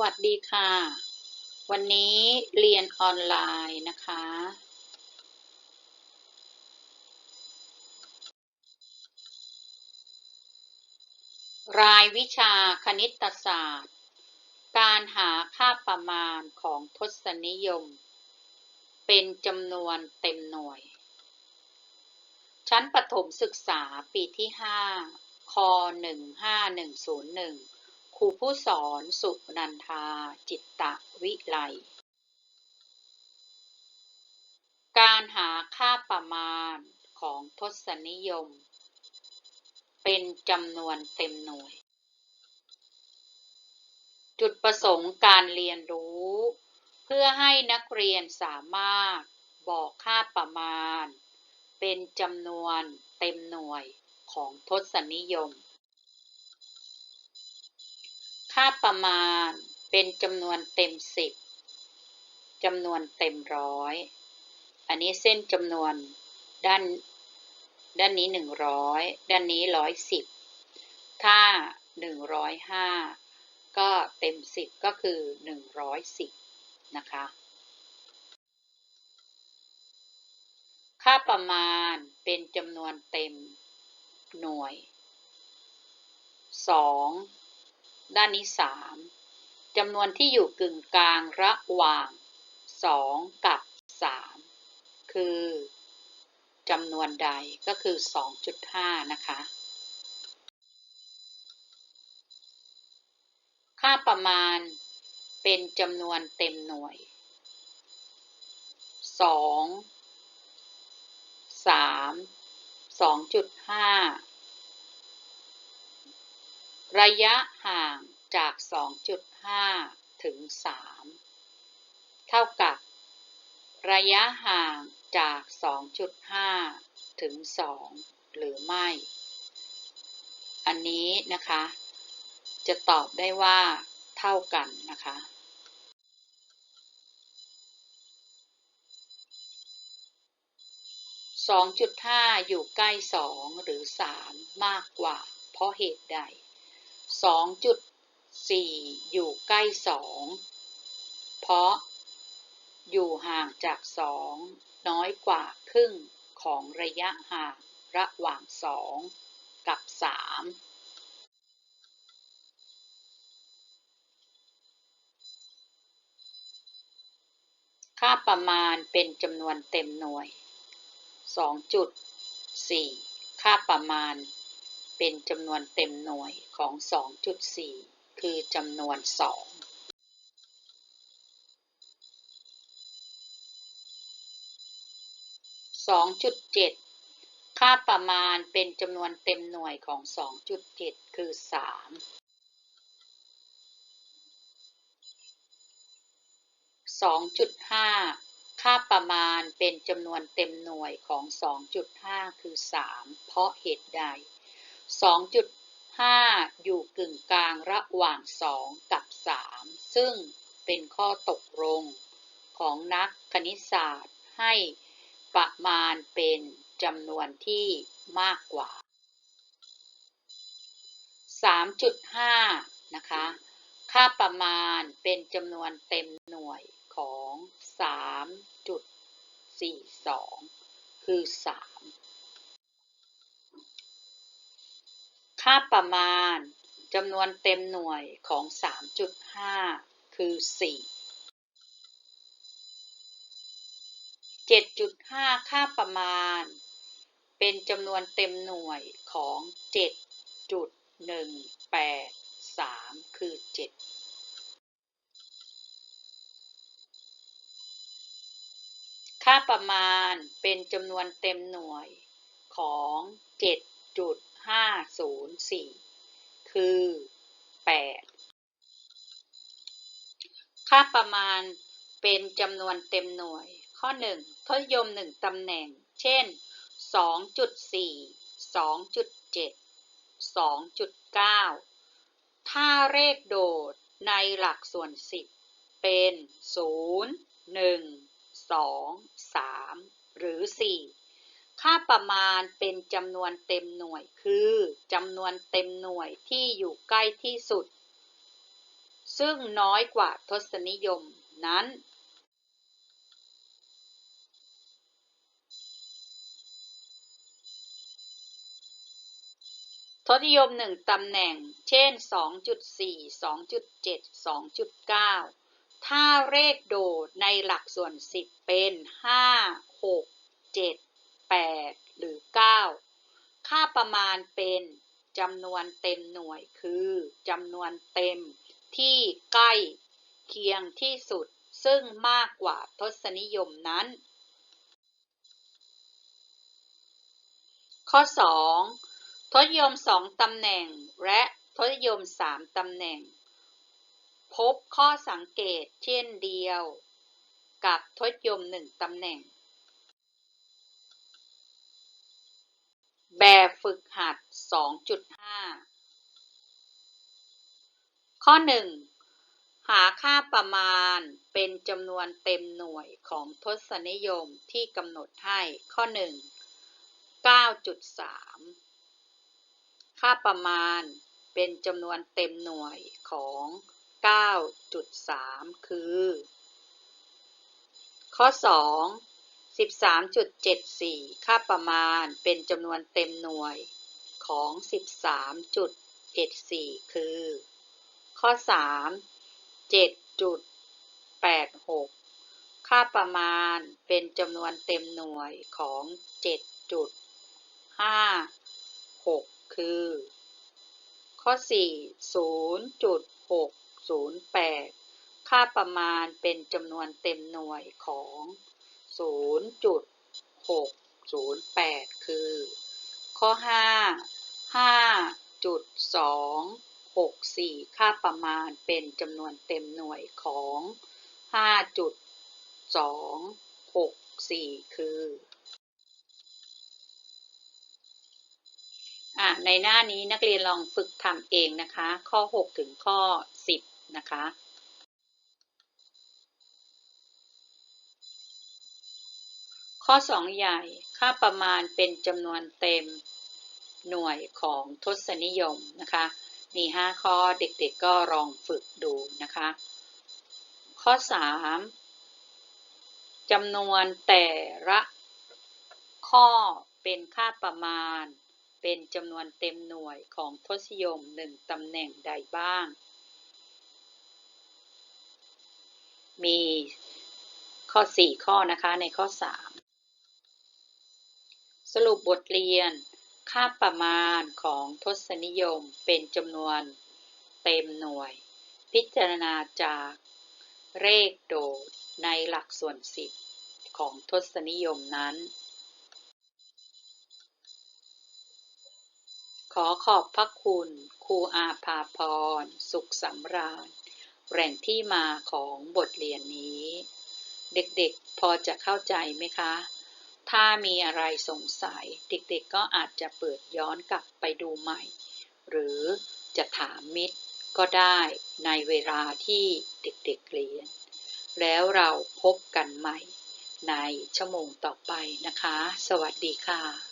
วัสดีค่ะ วันนี้เรียนออนไลน์นะคะ รายวิชาคณิตศาสตร์ การหาค่าประมาณของทศนิยม เป็นจำนวนเต็มหน่วย ชั้นประถมศึกษาปีที่ 5 ค 15101 รูผู้สอนสุนันทาจิตตะวิไล การหาค่าประมาณของทศนิยม เป็นจำนวนเต็มหน่วย จุดประสงค์การเรียนรู้ เพื่อให้นักเรียนสามารถบอกค่าประมาณ เป็นจำนวนเต็มหน่วยของทศนิยม ค่าประมาณเป็นจำนวนเต็มสิบจำนวนเต็มร้อย อันนี้เส้นจำนวนด้านด้านนี้หนึ่งร้อยด้านนี้ร้อยสิบถ้าหนึ่งร้อยห้าก็เต็มสิบก็คือหนึ่งร้อยสิบนะคะ ค่าประมาณเป็นจำนวนเต็มหน่วย 2. ด้านนี้ 3. จำนวนที่อยู่กึ่งกลางระหว่าง 2 กับ 3 คือจำนวนใดก็คือ 2.5 นะคะ ค่าประมาณเป็นจำนวนเต็มหน่วย 2 3 2.5 ระยะห่างจาก 2.5 ถึง 3 เท่ากับ ระยะห่างจาก 2.5 ถึง 2 หรือไม่ อันนี้นะคะ จะตอบได้ว่าเท่ากันนะคะ2.5 อยู่ใกล้ 2 หรือ 3 มากกว่า เพราะเหตุใด 2.4อยู่ใกล้2เพราะอยู่ห่างจาก2น้อยกว่าครึ่งของระยะห่างระหว่าง2กับ3ค่าประมาณเป็นจำนวนเต็มหน่วย 2.4 ค่าประมาณ เป็นจำนวนเต็มหน่วยของ 2.4 คือจำนวน 2 2.7 ค่าประมาณเป็นจำนวนเต็มหน่วยของ 2.7 คือ 3 2.5 ค่าประมาณเป็นจำนวนเต็มหน่วยของ 2.5 คือ 3 เพราะเหตุใด 2.5 อยู่กึ่งกลางระหว่าง 2 กับ 3 ซึ่งเป็นข้อตกลงของนักคณิตศาสตร์ให้ประมาณเป็นจำนวนที่มากกว่า 3.5 นะคะ ค่าประมาณเป็นจำนวนเต็มหน่วยของ 3.42 คือ 3 ค่าประมาณจำนวนเต็มหน่วยของ 3.5 คือ 4 7.5 ค่าประมาณ เป็นจำนวนเต็มหน่วยของ 7.183 คือ 7 ค่าประมาณเป็นจำนวนเต็มหน่วยของ 7. ห้าศูนย์สี่คือแปดค่าประมาณเป็นจำนวนเต็มหน่วย ข้อหนึ่งทศยมหนึ่งตำแหน่ง เช่นสองจุดสี่สองจุดเจ็ดสองจุดเก้าถ้าเลขโดดในหลักส่วนสิบเป็นศูนย์หนึ่งสองสามหรือสี่ ค่าประมาณเป็นจำนวนเต็มหน่วย คือจำนวนเต็มหน่วยที่อยู่ใกล้ที่สุด ซึ่งน้อยกว่าทศนิยมนั้น ทศนิยมหนึ่งตำแหน่ง เช่น 2.4 2.7 2.9 ถ้าเลขโดดในหลักส่วน 10 เป็น 5 6 7 8 หรือ 9 ค่าประมาณเป็นจำนวนเต็มหน่วยคือจำนวนเต็มที่ใกล้เคียงที่สุดซึ่งมากกว่าทศนิยมนั้น ข้อ 2 ทศนิยม 2 ตำแหน่งและทศนิยม 3 ตำแหน่ง พบข้อสังเกตเช่นเดียว กับทศนิยม 1 ตำแหน่ง แบบฝึกหัด 2.5 ข้อ 1 หาค่าประมาณเป็นจำนวนเต็มหน่วยของทศนิยมที่กำหนดให้ ข้อ 1 9.3 ค่าประมาณเป็นจำนวนเต็มหน่วยของ 9.3 คือ ข้อ 2 13.74 ค่าประมาณเป็นจำนวนเต็มหน่วยของ 13.74 คือ ข้อ 3 7.86 ค่าประมาณเป็นจำนวนเต็มหน่วยของ 7.56 คือ ข้อ 4 0.608 ค่าประมาณเป็นจำนวนเต็มหน่วยของ 0.608 คือ ข้อ 5 5.264 ค่าประมาณเป็นจำนวนเต็มหน่วยของ 5.264 คืออะในหน้านี้นักเรียนลองฝึกทำเองนะคะ ข้อ 6 ถึงข้อ 10 นะคะ ข้อ 2 ใหญ่ ค่าประมาณเป็นจำนวนเต็มหน่วยของทศนิยมนะคะ มี 5 ข้อเด็กๆก็ลองฝึกดูนะคะ ข้อ 3จำนวนแต่ละข้อเป็นค่าประมาณ เป็นจำนวนเต็มหน่วยของทศนิยม 1ตำแหน่งใดบ้าง มีข้อ 4 ข้อนะคะในข้อ 3 สรุปบทเรียน ค่าประมาณของทศนิยมเป็นจำนวนเต็มหน่วย พิจารณาจากเลขโดดในหลักส่วน10ของทศนิยมนั้น ขอขอบพระคุณครูอาภาพร สุขสำราญแหล่งที่มาของบทเรียนนี้ เด็กๆพอจะเข้าใจไหมคะ ถ้ามีอะไรสงสัย เด็กๆก็อาจจะเปิดย้อนกลับไปดูใหม่ หรือจะถามมิตรก็ได้ในเวลาที่เด็กๆเรียน แล้วเราพบกันใหม่ในชั่วโมงต่อไปนะคะ สวัสดีค่ะ